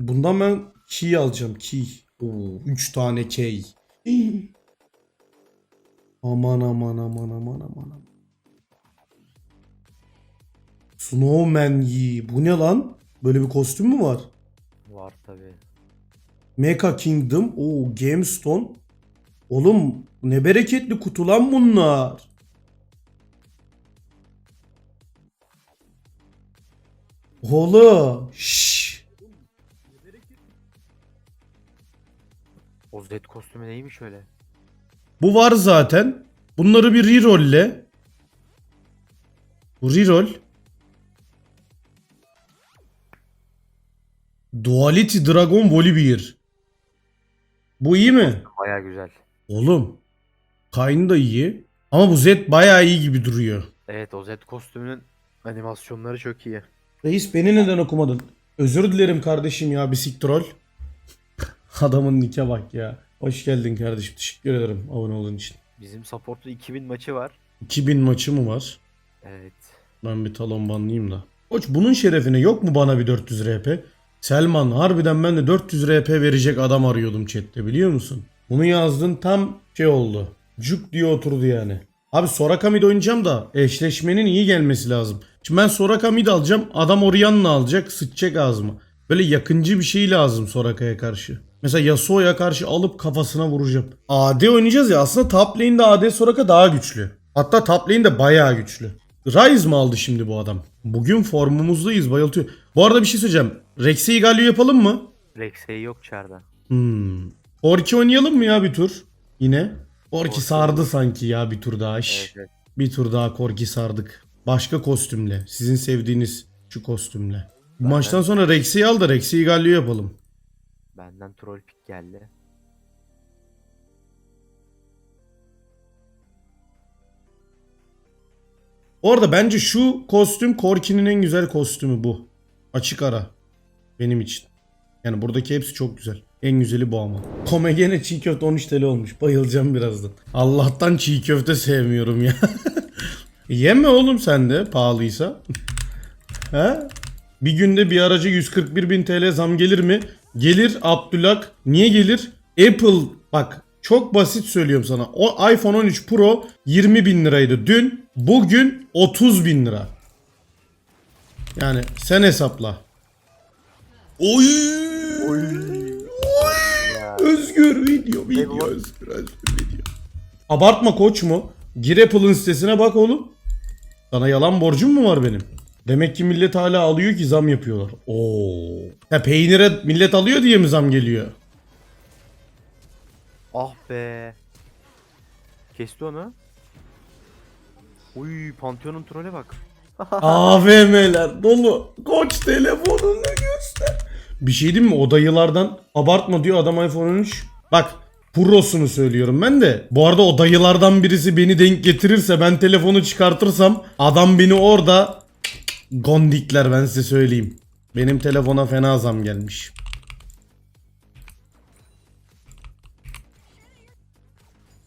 Bundan ben key alacağım key. Oo, 3 tane key. aman aman aman aman aman. Snowman Yi. Bu ne lan? Böyle bir kostüm mü var? Var tabi. Mecha Kingdom. Oo Gemstone. Oğlum ne bereketli kutu lan bunlar. Oğlum. Şşş. O Z kostümü neymiş öyle? Bu var zaten. Bunları bir reroll'le. Bu reroll. Duality Dragon Volibear. Bu iyi mi? Baya güzel. Oğlum. Kayn da iyi. Ama bu Z bayağı iyi gibi duruyor. Evet o Z kostümünün animasyonları çok iyi. Reis beni neden okumadın? Özür dilerim kardeşim ya bisiktrol. Adamın nike bak ya. Hoş geldin kardeşim. Teşekkür ederim abone olduğun için. Bizim support'ta 2000 maçı var. 2000 maçı mı var? Evet. Ben bir talon banlayayım da. Koç bunun şerefine yok mu bana bir 400 RP? Selman harbiden ben de 400 RP verecek adam arıyordum chatte biliyor musun? Bunu yazdın tam şey oldu. Cuk diye oturdu yani. Abi Soraka mid oynayacağım da eşleşmenin iyi gelmesi lazım. Şimdi ben Soraka mid alacağım. Adam Orianna alacak sıçacak ağzıma. Böyle yakıncı bir şey lazım Soraka'ya karşı. Mesela Yasuo'ya karşı alıp kafasına vuracağım. AD oynayacağız ya aslında top lane'de AD Soraka daha güçlü. Hatta top lane'de bayağı güçlü. Ryze mi aldı şimdi bu adam? Bugün formumuzdayız bayıltıyor. Bu arada bir şey söyleyeceğim. Rex'i Galio yapalım mı? Rex'e yok çarda. Hmm. Orki oynayalım mı ya bir tur? Yine. Orki Orki sardı olur. sanki ya bir tur daha. Şş. Evet, evet. Bir tur daha Korki sardık. Başka kostümle. Sizin sevdiğiniz şu kostümle. Bu maçtan sonra Rex'i al da Rex'i Galio yapalım. Benden troll pick geldi. Orada bence şu kostüm Korki'nin en güzel kostümü bu. Açık ara. Benim için. Yani buradaki hepsi çok güzel. En güzeli bu ama. Kome gene çiğ köfte 13 TL olmuş. Bayılacağım birazdan. Allah'tan çiğ köfte sevmiyorum ya. Yeme oğlum sen de pahalıysa. He? Bir günde bir araca 141 bin TL zam gelir mi? Gelir Abdülak. Niye gelir? Apple bak çok basit söylüyorum sana. O iPhone 13 Pro 20 bin liraydı dün. Bugün 30 bin lira. Yani sen hesapla. Oy. Özgür video video özgür özgür video. Abartma koç mu? Gir Apple'ın sitesine bak oğlum. Sana yalan borcum mu var benim? Demek ki millet hala alıyor ki zam yapıyorlar. Oo. Ya peynire millet alıyor diye mi zam geliyor? Ah be. Kesti onu. Uy Pantheon'un trole bak. AVM'ler dolu. Koç telefonunu göster. Bir şey diyeyim mi? O dayılardan abartma diyor adam iPhone 13. Bak Pro'sunu söylüyorum ben de. Bu arada o dayılardan birisi beni denk getirirse ben telefonu çıkartırsam adam beni orada gondikler ben size söyleyeyim. Benim telefona fena zam gelmiş.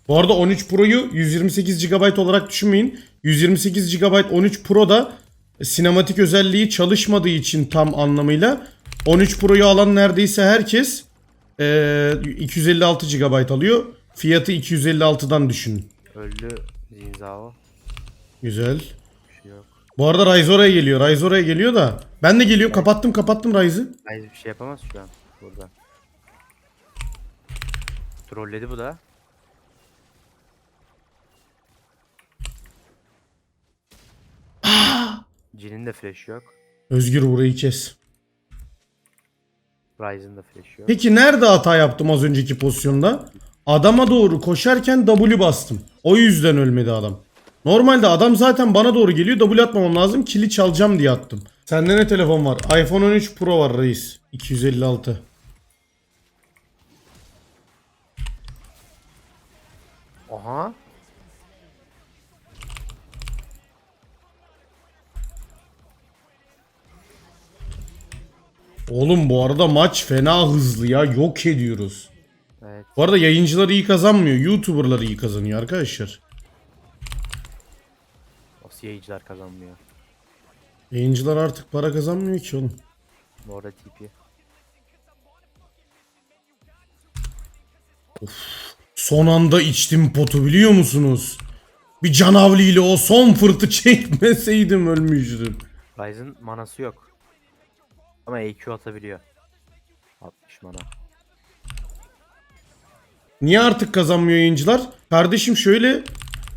Bu arada 13 Pro'yu 128 GB olarak düşünmeyin. 128 GB 13 Pro'da sinematik özelliği çalışmadığı için tam anlamıyla 13 Pro'yu alan neredeyse herkes eee, 256 GB alıyor. Fiyatı 256'dan düşünün. Öldü Zinzao. Güzel. Bu arada Ryze oraya geliyor. Ryze oraya geliyor da. Ben de geliyorum. Kapattım kapattım Ryze'ı. Hayır bir şey yapamaz şu an burada. Trolledi bu da. Jin'in de flash yok. Özgür burayı kes. Ryze'ın da flash yok. Peki nerede hata yaptım az önceki pozisyonda? Adama doğru koşarken W bastım. O yüzden ölmedi adam. Normalde adam zaten bana doğru geliyor. W atmamam lazım. Kili çalacağım diye attım. Sende ne telefon var? iPhone 13 Pro var reis. 256. Aha. Oğlum bu arada maç fena hızlı ya. Yok ediyoruz. Evet. Bu arada yayıncılar iyi kazanmıyor. YouTuber'lar iyi kazanıyor arkadaşlar yayıncılar kazanmıyor. Yayıncılar artık para kazanmıyor ki oğlum. Mora TP. Of. Son anda içtim potu biliyor musunuz? Bir canavliyle o son fırtı çekmeseydim ölmüştüm. Ryzen manası yok. Ama EQ atabiliyor. 60 mana. Niye artık kazanmıyor yayıncılar? Kardeşim şöyle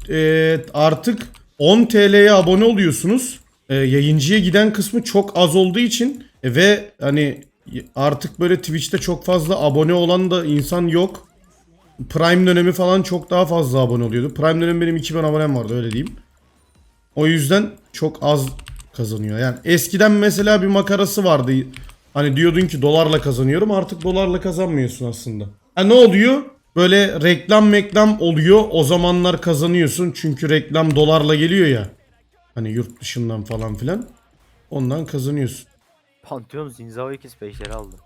e, artık 10 TL'ye abone oluyorsunuz. E, yayıncıya giden kısmı çok az olduğu için e, ve hani artık böyle Twitch'te çok fazla abone olan da insan yok. Prime dönemi falan çok daha fazla abone oluyordu. Prime dönemi benim 2000 abonem vardı öyle diyeyim. O yüzden çok az kazanıyor. Yani eskiden mesela bir makarası vardı. Hani diyordun ki dolarla kazanıyorum artık dolarla kazanmıyorsun aslında. Ha ne oluyor? Böyle reklam meklam oluyor o zamanlar kazanıyorsun çünkü reklam dolarla geliyor ya. Hani yurt dışından falan filan. Ondan kazanıyorsun. Pantheon Zinzao 2 special'i aldı.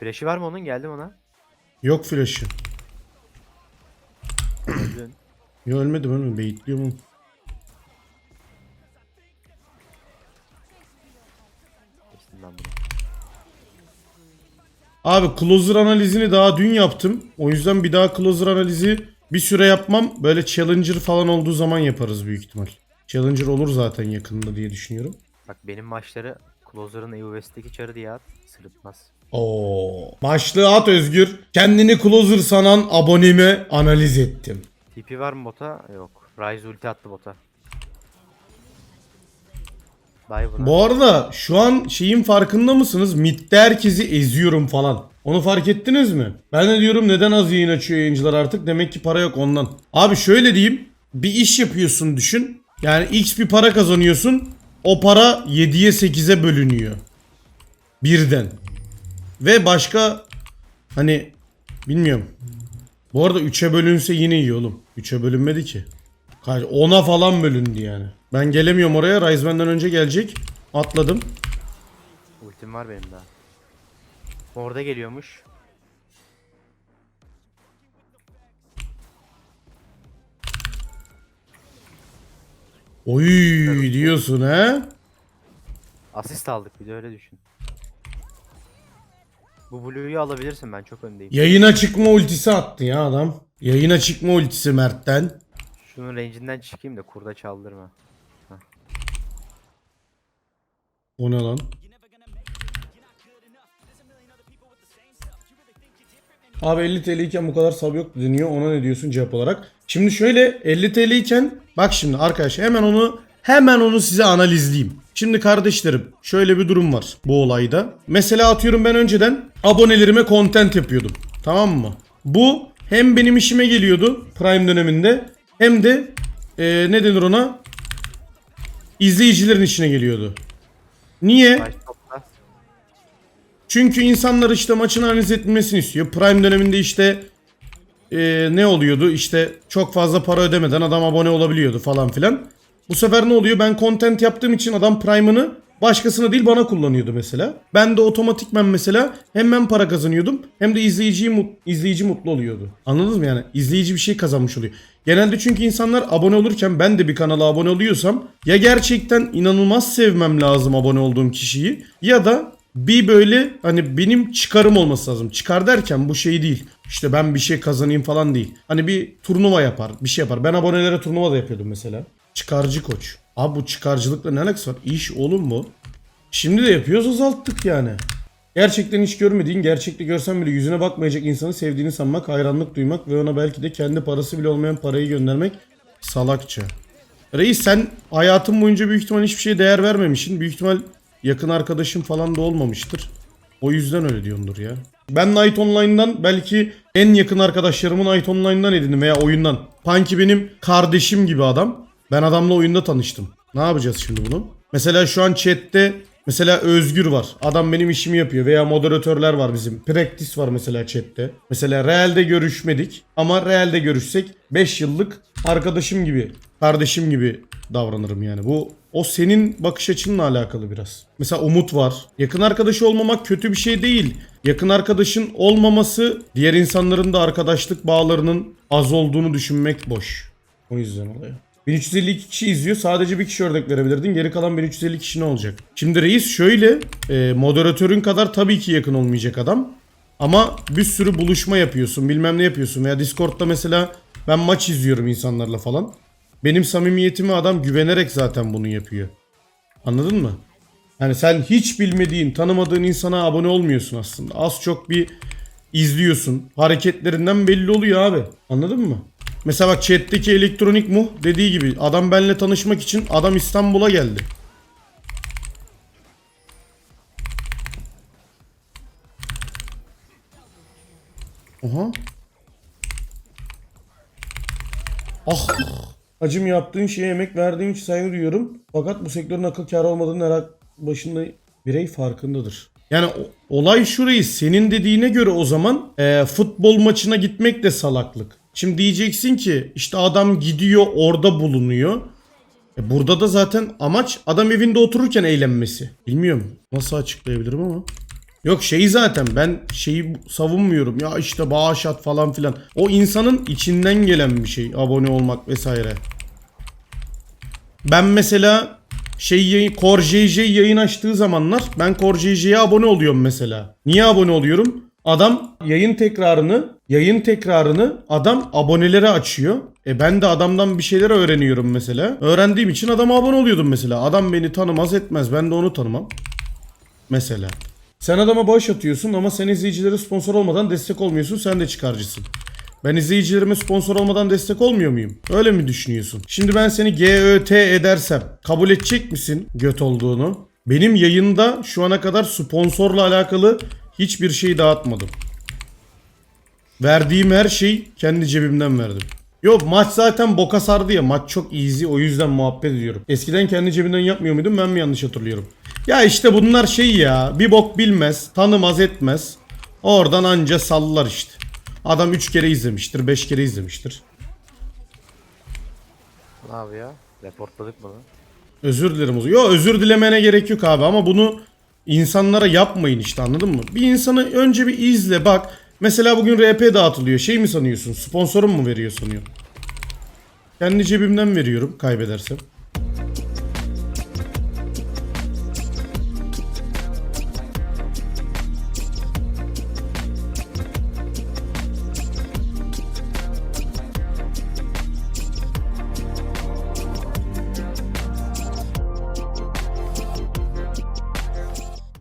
Flash'i var mı onun? Geldim ona. Yok flash'ı. Öldün. Yo ölmedim ölmedim. Beyitliyorum onu. Geçtim ben bunu. Abi closer analizini daha dün yaptım. O yüzden bir daha closer analizi bir süre yapmam. Böyle challenger falan olduğu zaman yaparız büyük ihtimal. Challenger olur zaten yakında diye düşünüyorum. Bak benim maçları Closer'ın EUV'deki çarı diye at. Sırıtmaz. Oo. Başlığı at Özgür. Kendini closer sanan aboneme analiz ettim. TP var mı bota? Yok. Ryze ulti attı bota. Buna. Bu arada şu an şeyin farkında mısınız? Mid'de herkesi eziyorum falan. Onu fark ettiniz mi? Ben de diyorum neden az yayın açıyor yayıncılar artık? Demek ki para yok ondan. Abi şöyle diyeyim. Bir iş yapıyorsun düşün. Yani x bir para kazanıyorsun. O para 7'ye 8'e bölünüyor. Birden. Ve başka hani bilmiyorum. Bu arada 3'e bölünse yine iyi oğlum. 3'e bölünmedi ki. Kaç 10'a falan bölündü yani. Ben gelemiyorum oraya. Rise benden önce gelecek. Atladım. Ultim var benim daha. Orada geliyormuş. Oy diyorsun he? Asist aldık bir de öyle düşün. Bu Blue'yu alabilirsin ben çok öndeyim. Yayına çıkma ultisi attı ya adam. Yayına çıkma ultisi Mert'ten. Şunun range'inden çıkayım da kurda çaldırma. O ne lan? Abi 50 TL iken bu kadar sub yok deniyor. Ona ne diyorsun cevap olarak? Şimdi şöyle 50 TL iken bak şimdi arkadaşlar hemen onu hemen onu size analizleyeyim. Şimdi kardeşlerim şöyle bir durum var bu olayda. Mesela atıyorum ben önceden abonelerime content yapıyordum. Tamam mı? Bu hem benim işime geliyordu Prime döneminde hem de eee ne denir ona? İzleyicilerin işine geliyordu. Niye? Çünkü insanlar işte maçın analiz edilmesini istiyor. Prime döneminde işte eee, ne oluyordu? İşte çok fazla para ödemeden adam abone olabiliyordu falan filan. Bu sefer ne oluyor? Ben content yaptığım için adam Prime'ını başkasına değil bana kullanıyordu mesela. Ben de otomatikmen mesela hem ben para kazanıyordum hem de izleyiciyi mut- izleyici mutlu oluyordu. Anladınız mı yani? İzleyici bir şey kazanmış oluyor. Genelde çünkü insanlar abone olurken ben de bir kanala abone oluyorsam ya gerçekten inanılmaz sevmem lazım abone olduğum kişiyi ya da bir böyle hani benim çıkarım olması lazım. Çıkar derken bu şey değil. İşte ben bir şey kazanayım falan değil. Hani bir turnuva yapar, bir şey yapar. Ben abonelere turnuva da yapıyordum mesela. Çıkarcı koç. Abi bu çıkarcılıkla ne alakası var? İş oğlum bu. Şimdi de yapıyoruz azalttık yani. Gerçekten hiç görmediğin, gerçekte görsen bile yüzüne bakmayacak insanı sevdiğini sanmak, hayranlık duymak ve ona belki de kendi parası bile olmayan parayı göndermek salakça. Reis sen hayatın boyunca büyük ihtimal hiçbir şeye değer vermemişsin. Büyük ihtimal yakın arkadaşın falan da olmamıştır. O yüzden öyle diyordur ya. Ben Night Online'dan belki en yakın arkadaşlarımı Night Online'dan edindim veya oyundan. Punky benim kardeşim gibi adam. Ben adamla oyunda tanıştım. Ne yapacağız şimdi bunu? Mesela şu an chatte mesela Özgür var. Adam benim işimi yapıyor veya moderatörler var bizim. Practice var mesela chatte. Mesela realde görüşmedik ama realde görüşsek 5 yıllık arkadaşım gibi, kardeşim gibi davranırım yani. Bu o senin bakış açınla alakalı biraz. Mesela Umut var. Yakın arkadaşı olmamak kötü bir şey değil. Yakın arkadaşın olmaması diğer insanların da arkadaşlık bağlarının az olduğunu düşünmek boş. O yüzden oluyor. 1352 kişi izliyor. Sadece bir kişi örnek verebilirdin. Geri kalan 1350 kişi ne olacak? Şimdi reis şöyle. e, moderatörün kadar tabii ki yakın olmayacak adam. Ama bir sürü buluşma yapıyorsun, bilmem ne yapıyorsun veya Discord'da mesela ben maç izliyorum insanlarla falan. Benim samimiyetime adam güvenerek zaten bunu yapıyor. Anladın mı? Yani sen hiç bilmediğin, tanımadığın insana abone olmuyorsun aslında. Az çok bir izliyorsun. Hareketlerinden belli oluyor abi. Anladın mı? Mesela bak chat'teki elektronik mu dediği gibi adam benimle tanışmak için adam İstanbul'a geldi. Aha. Ah. Acım yaptığın şeye emek verdiğim için saygı duyuyorum. Fakat bu sektörün akıl kâr olmadığının her başında birey farkındadır. Yani olay şurayı senin dediğine göre o zaman e, futbol maçına gitmek de salaklık. Şimdi diyeceksin ki işte adam gidiyor orada bulunuyor. E burada da zaten amaç adam evinde otururken eğlenmesi. Bilmiyorum nasıl açıklayabilirim ama. Yok şey zaten ben şeyi savunmuyorum ya işte bağış at falan filan. O insanın içinden gelen bir şey abone olmak vesaire. Ben mesela şey Core JJ yayın açtığı zamanlar ben Core JJ'ye abone oluyorum mesela. Niye abone oluyorum? Adam yayın tekrarını, yayın tekrarını adam abonelere açıyor. E ben de adamdan bir şeyler öğreniyorum mesela. Öğrendiğim için adama abone oluyordum mesela. Adam beni tanımaz etmez. Ben de onu tanımam. Mesela. Sen adama bağış atıyorsun ama sen izleyicilere sponsor olmadan destek olmuyorsun. Sen de çıkarcısın. Ben izleyicilerime sponsor olmadan destek olmuyor muyum? Öyle mi düşünüyorsun? Şimdi ben seni GÖT edersem kabul edecek misin göt olduğunu? Benim yayında şu ana kadar sponsorla alakalı hiçbir şey dağıtmadım. Verdiğim her şey kendi cebimden verdim. Yok maç zaten boka sardı ya. Maç çok easy o yüzden muhabbet ediyorum. Eskiden kendi cebimden yapmıyor muydum ben mi yanlış hatırlıyorum? Ya işte bunlar şey ya. Bir bok bilmez, tanımaz etmez. Oradan anca sallar işte. Adam 3 kere izlemiştir, 5 kere izlemiştir. Ne yapıyor? Reportladık bunu. Özür dilerim. Yo özür dilemene gerek yok abi ama bunu insanlara yapmayın işte anladın mı? Bir insanı önce bir izle bak. Mesela bugün RP dağıtılıyor. Şey mi sanıyorsun? Sponsorum mu veriyor sanıyor? Kendi cebimden veriyorum kaybedersem.